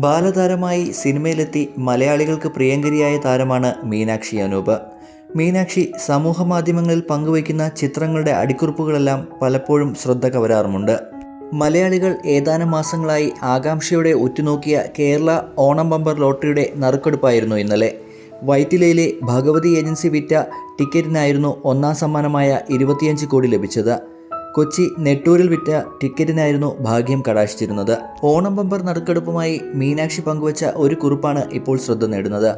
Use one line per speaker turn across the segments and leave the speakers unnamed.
ബാലതാരമായി സിനിമയിലെത്തി മലയാളികൾക്ക് പ്രിയങ്കരിയായ താരമാണ് മീനാക്ഷി അനൂപ്. മീനാക്ഷി സമൂഹ മാധ്യമങ്ങളിൽ പങ്കുവയ്ക്കുന്ന ചിത്രങ്ങളുടെ അടിക്കുറിപ്പുകളെല്ലാം പലപ്പോഴും ശ്രദ്ധ കവരാറുമുണ്ട്. മലയാളികൾ ഏതാനും മാസങ്ങളായി ആകാംക്ഷയോടെ ഉറ്റുനോക്കിയ കേരള ഓണം ബമ്പർ ലോട്ടറിയുടെ നറുക്കെടുപ്പായിരുന്നു ഇന്നലെ. വൈറ്റിലയിലെ ഭഗവതി ഏജൻസി വിറ്റ ടിക്കറ്റിനായിരുന്നു ഒന്നാം സമ്മാനമായ ഇരുപത്തിയഞ്ച് കോടി ലഭിച്ചത്. കൊച്ചി നെട്ടൂരിൽ വിറ്റ ടിക്കറ്റിനായിരുന്നു ഭാഗ്യം കടാശിച്ചിരുന്നത് ഓണം ബമ്പർ നറുക്കെടുപ്പുമായി മീനാക്ഷി പങ്കുവച്ച ഒരു കുറിപ്പാണ് ഇപ്പോൾ ശ്രദ്ധ നേടുന്നത്.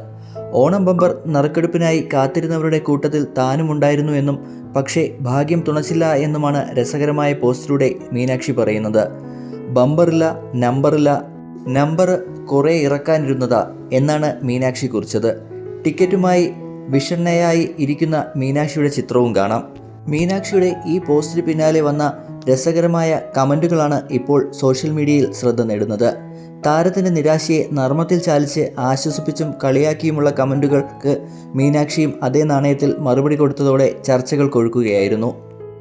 ഓണം ബമ്പർ നറുക്കെടുപ്പിനായി കാത്തിരുന്നവരുടെ കൂട്ടത്തിൽ താനും ഉണ്ടായിരുന്നു എന്നും പക്ഷേ ഭാഗ്യം തുണച്ചില്ല എന്നുമാണ് രസകരമായ പോസ്റ്റിലൂടെ മീനാക്ഷി പറയുന്നത്. ബമ്പറില്ല നമ്പറില്ല നമ്പർ കുറേ ഇറക്കാനിരുന്നതാ എന്നാണ് മീനാക്ഷി കുറിച്ചത്. ടിക്കറ്റുമായി വിഷണ്ണയായി ഇരിക്കുന്ന മീനാക്ഷിയുടെ ചിത്രവും കാണാം. മീനാക്ഷിയുടെ ഈ പോസ്റ്റിന് പിന്നാലെ വന്ന രസകരമായ കമന്റുകളാണ് ഇപ്പോൾ സോഷ്യൽ മീഡിയയിൽ ശ്രദ്ധ നേടുന്നത്. താരത്തിന്റെ നിരാശയെ നർമ്മത്തിൽ ചാലിച്ച് ആശ്വസിപ്പിച്ചും കളിയാക്കിയുമുള്ള കമന്റുകൾക്ക് മീനാക്ഷിയും അതേ നാണയത്തിൽ മറുപടി കൊടുത്തതോടെ ചർച്ചകൾ കൊഴുക്കുകയായിരുന്നു.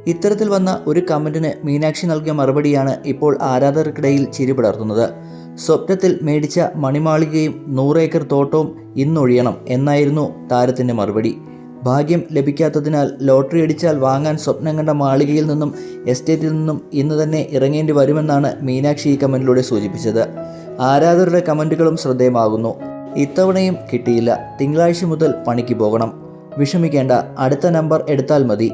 ഇത്തരത്തിൽ വന്ന ഒരു കമന്റിന് മീനാക്ഷി നൽകിയ മറുപടിയാണ് ഇപ്പോൾ ആരാധകർക്കിടയിൽ ചിരി പടർത്തുന്നത്. സ്വപ്നത്തിൽ മേടിച്ച മണിമാളികയും നൂറേക്കർ തോട്ടവും ഇന്നൊഴിയണം എന്നായിരുന്നു താരത്തിന്റെ മറുപടി. ഭാഗ്യം ലഭിക്കാത്തതിനാൽ ലോട്ടറി അടിച്ചാൽ വാങ്ങാൻ സ്വപ്നം കണ്ട മാളികയിൽ നിന്നും എസ്റ്റേറ്റിൽ നിന്നും ഇന്ന് തന്നെ ഇറങ്ങേണ്ടി വരുമെന്നാണ് മീനാക്ഷി ഈ കമന്റിലൂടെ സൂചിപ്പിച്ചത്. ആരാധകരുടെ കമന്റുകളും ശ്രദ്ധേയമാകുന്നു. ഇത്തവണയും കിട്ടിയില്ല. തിങ്കളാഴ്ച മുതൽ പണിക്ക് പോകണം. വിഷമിക്കേണ്ട. അടുത്ത നമ്പർ എടുത്താൽ മതി.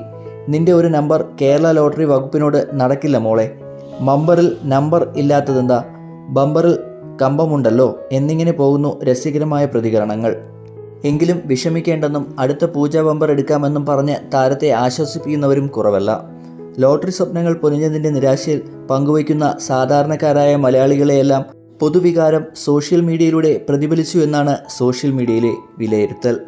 നിന്റെ ഒരു നമ്പർ കേരള ലോട്ടറി വകുപ്പിനോട് നടക്കില്ല മോളെ. ബമ്പറിൽ നമ്പർ ഇല്ലാത്തതെന്താ? ബമ്പറിൽ കമ്പമുണ്ടല്ലോ. എന്നിങ്ങനെ പോകുന്നു രസകരമായ പ്രതികരണങ്ങൾ. എങ്കിലും വിഷമിക്കേണ്ടെന്നും അടുത്ത പൂജാ ബമ്പർ എടുക്കാമെന്നും പറഞ്ഞ് താരത്തെ ആശ്വസിപ്പിക്കുന്നവരും കുറവല്ല. ലോട്ടറി സ്വപ്നങ്ങൾ പൊലിഞ്ഞതിന്റെ നിരാശയിൽ പങ്കുവയ്ക്കുന്ന സാധാരണക്കാരായ മലയാളികളെയെല്ലാം പൊതുവികാരം സോഷ്യൽ മീഡിയയിലൂടെ പ്രതിഫലിച്ചു എന്നാണ് സോഷ്യൽ മീഡിയയിലെ വിലയിരുത്തൽ.